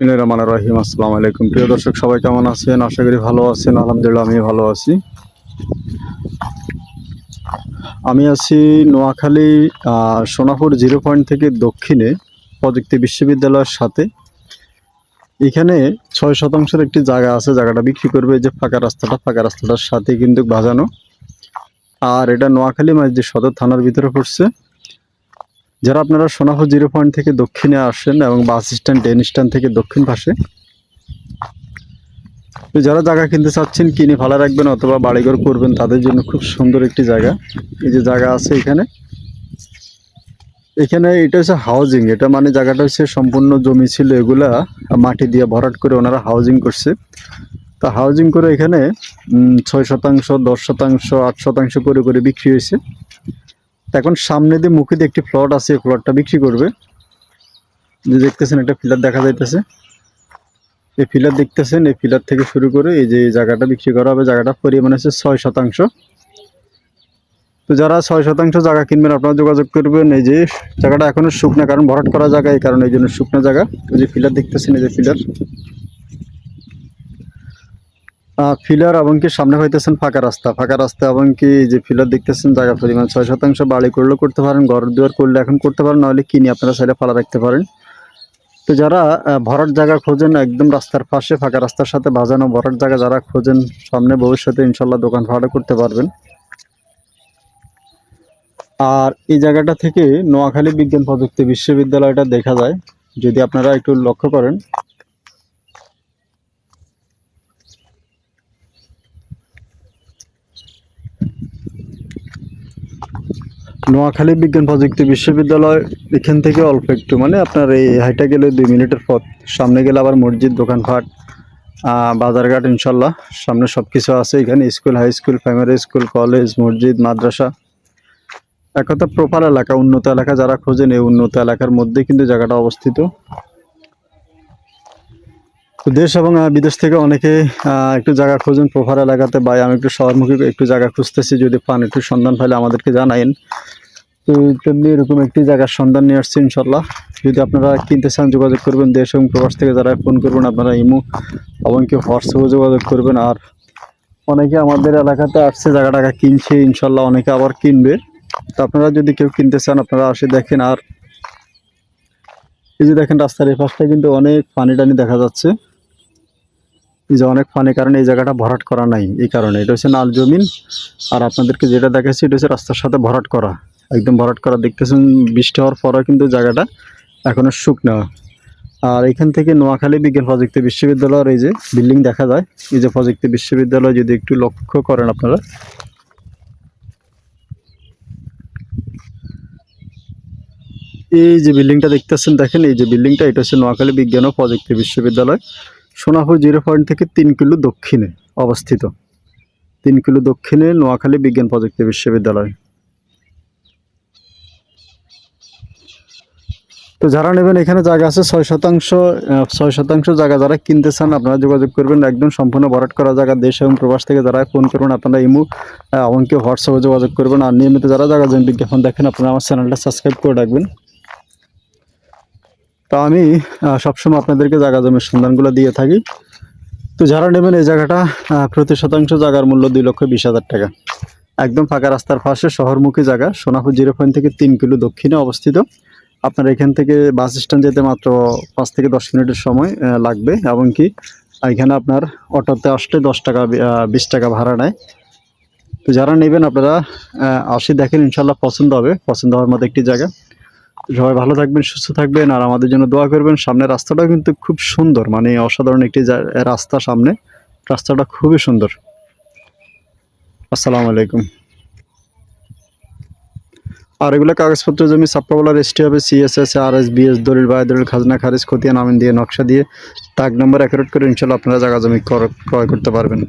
রহমানির রহিম আসসালামু আলাইকুম প্রিয় দর্শক, সবাই কেমন আছেন? আশা করি ভালো আছেন। আলহামদুলিল্লাহ আমি ভালো আছি। আমি আছি নোয়াখালী সোনাপুর জিরো পয়েন্ট থেকে দক্ষিণে প্রযুক্তি বিশ্ববিদ্যালয়ের সাথে। এখানে ছয় শতাংশের একটি জায়গা আছে, জায়গাটা বিক্রি করবে যে ফাঁকা রাস্তাটা, ফাঁকা রাস্তাটার সাথে কিন্তু বাজানো। আর এটা নোয়াখালী মসজিদ সদর থানার ভিতরে পড়ছে। যারা আপনারা সোনাপুর জিরো পয়েন্ট থেকে দক্ষিণে আসেন এবং বাস স্ট্যান্ড, ট্রেন স্ট্যান্ড থেকে দক্ষিণ পাশে যারা জায়গা কিনতে চাচ্ছেন, কিনে ভালো রাখবেন অথবা বাড়িঘর করবেন, তাদের জন্য খুব সুন্দর একটি জায়গা। এই যে জায়গা আছে এখানে। এখানে এটা হচ্ছে হাউজিং এটা মানে জায়গাটা হচ্ছে সম্পূর্ণ জমি ছিল এগুলা মাটি দিয়ে ভরাট করে ওনারা হাউজিং করছে। তা হাউজিং করে এখানে ছয় শতাংশ, দশ শতাংশ, আট শতাংশ করে করে বিক্রি হয়েছে। এখন সামনে দিয়ে মুখে দিয়ে একটি প্লট আছে, এই প্লটটা বিক্রি করবে। যে দেখতেছেন একটা ফিলার দেখা যাইতেছে। এই ফিলার দেখতেছেন, এই ফিলার থেকে শুরু করে এই যে জায়গাটা বিক্রি করা হবে জায়গাটা পরিমাণ হচ্ছে ছয় শতাংশ। তো যারা ছয় শতাংশ জায়গা কিনবেন, আপনারা যোগাযোগ করবেন। এই যে জায়গাটা এখনও শুকনা, কারণ ভরাট করা জায়গা, এই কারণে এই জন্য শুকনো জায়গা। ওই যে ফিলার দেখতেছেন, এই যে ফিলার ফিলার এবং কি সামনে হইতেছেন ফাঁকা রাস্তা। ফাঁকা রাস্তা এবং কি যে ফিলার দেখতেছেন, জায়গা পরিমাণ ছয় শতাংশ বাড়ি করলেও করতে পারেন, ঘর দুয়ার করলে এখন করতে পারেন, নাহলে কিনে আপনারা সাইডে ফালা রাখতে পারেন। তো যারা ভরাট জায়গা খোঁজেন, একদম রাস্তার পাশে ফাঁকা রাস্তার সাথে বাজানো ভরাট জায়গা যারা খোঁজেন, সামনে ভবিষ্যতে ইনশাল্লাহ দোকান ভাড়া করতে পারবেন। আর এই জায়গাটা থেকে নোয়াখালী বিজ্ঞান প্রযুক্তি বিশ্ববিদ্যালয়টা দেখা যায়। যদি আপনারা একটু লক্ষ্য করেন নোয়াখালী বিজ্ঞান প্রযুক্তি বিশ্ববিদ্যালয়, এখান থেকে অল্প একটু মানে আপনার এই হাইটা গেলে দুই মিনিটের পথ। সামনে গেলে আবার মসজিদ দোকানপাট বাজারঘাট ইনশাল্লাহ সামনে সব কিছু আছে এখানে, school, high school, primary school, college, মসজিদ, মাদ্রাসা। এক কথা প্রপার এলাকা, উন্নত এলাকা যারা খোঁজেন, এই উন্নত এলাকার মধ্যে কিন্তু জায়গাটা অবস্থিত। দেশ এবং বিদেশ থেকে অনেকে একটু জায়গা খুঁজুন, প্রপার এলাকাতে, বা আমি একটু শহরমুখী একটু জায়গা খুঁজতেছি, যদি পান একটু সন্ধান পাইলে আমাদেরকে জানাইন। তো তেমনি এরকম একটি জায়গার সন্ধান নিয়ে আসছি ইনশাল্লাহ যদি আপনারা কিনতে চান, যোগাযোগ করবেন, দেশ এবং প্রবাস থেকে যারা ফোন করবেন, আপনারা ইমো এমনকি হোয়াটসঅ্যাপে যোগাযোগ করবেন। আর অনেকে আমাদের এলাকাতে আসছে, জায়গা টাকা কিনছে ইনশাল্লাহ অনেকে আবার কিনবে। তো আপনারা যদি কেউ কিনতে চান, আপনারা আসে দেখেন। আর এই যে দেখেন, রাস্তার এই পাশটা কিন্তু অনেক পানি টানি দেখা যাচ্ছে। যে অনেক পানি কারণে এই জায়গাটা ভরাট করা নাই, এই কারণে। এটা হচ্ছে নাল জমিন, আর আপনাদেরকে যেটা দেখাচ্ছি, এটা হচ্ছে রাস্তার সাথে ভরাট করা। একদম ভরাট করা, দেখতেছেন বৃষ্টি হওয়ার পরেও কিন্তু জায়গাটা এখনও শুকনো। আর এখান থেকে নোয়াখালী বিজ্ঞান প্রযুক্তি বিশ্ববিদ্যালয়ের এই যে বিল্ডিং দেখা যায়, এই যে প্রযুক্তি বিশ্ববিদ্যালয় যদি একটু লক্ষ্য করেন আপনারা। এই যে বিল্ডিংটা দেখতেছেন, দেখেন এই যে বিল্ডিংটা, এটা হচ্ছে নোয়াখালী বিজ্ঞান ও প্রযুক্তি বিশ্ববিদ্যালয়। সোনাপুর জিরো পয়েন্ট থেকে তিন কিলো দক্ষিণে অবস্থিত। তিন কিলো দক্ষিণে নোয়াখালী বিজ্ঞান প্রযুক্তি বিশ্ববিদ্যালয়। তো যারা নেবেন, এখানে জায়গা আছে ছয় শতাংশ ছয় শতাংশ জায়গা যারা কিনতে চান, আপনারা যোগাযোগ করবেন। একদম সম্পূর্ণ ভরাট করা জায়গা, দেশ এবং প্রবাস থেকে যারা ফোন করবেন আপনারা ইমু এমনকি হোয়াটসঅ্যাপে যোগাযোগ করবেন। আর নিয়মিত যারা জায়গা জমি বিজ্ঞাপন দেখেন, আপনারা আমার চ্যানেলটা সাবস্ক্রাইব করে রাখবেন। তো আমি সবসময় আপনাদেরকে জায়গা জমির সন্ধানগুলো দিয়ে থাকি। তো যারা নেবেন এই জায়গাটা প্রতি শতাংশ জায়গার মূল্য দুই লক্ষ বিশ হাজার টাকা। একদম ফাঁকা রাস্তার পাশে শহরমুখী জায়গা, সোনাপুর জিরো পয়েন্ট থেকে তিন কিলো দক্ষিণে অবস্থিত। আপনার এখান থেকে বাস স্ট্যান্ড যেতে মাত্র পাঁচ থেকে দশ মিনিটের সময় লাগবে। এবং কি, এখানে আপনার অটোতে আসলে দশ টাকা বিশ টাকা ভাড়া নেয়। তো যারা নেবেন আপনারা আসি দেখেন ইনশাল্লাহ পছন্দ হবে। পছন্দ হওয়ার মতো একটি জায়গা। সবাই ভালো থাকবেন, সুস্থ থাকবেন আর আমাদের জন্য দোয়া করবেন। সামনের রাস্তাটাও কিন্তু খুব সুন্দর মানে অসাধারণ একটি রাস্তা সামনে। রাস্তাটা খুবই সুন্দর। আসসালামু আলাইকুম। আর এগুলো কাগজপত্র জমি সাপ্পাওয়ালা রেজিস্ট্রি হবে সিএসএস আর এস বিএস দলিল, বায় দলিল, খাজনা, খারিজ, খতিয়ান, আমিন দিয়ে নকশা দিয়ে তাক নম্বর অ্যাকুরেট করে ইনশাল্লাহ আপনারা জায়গা জমি ক্রয় করতে পারবেন।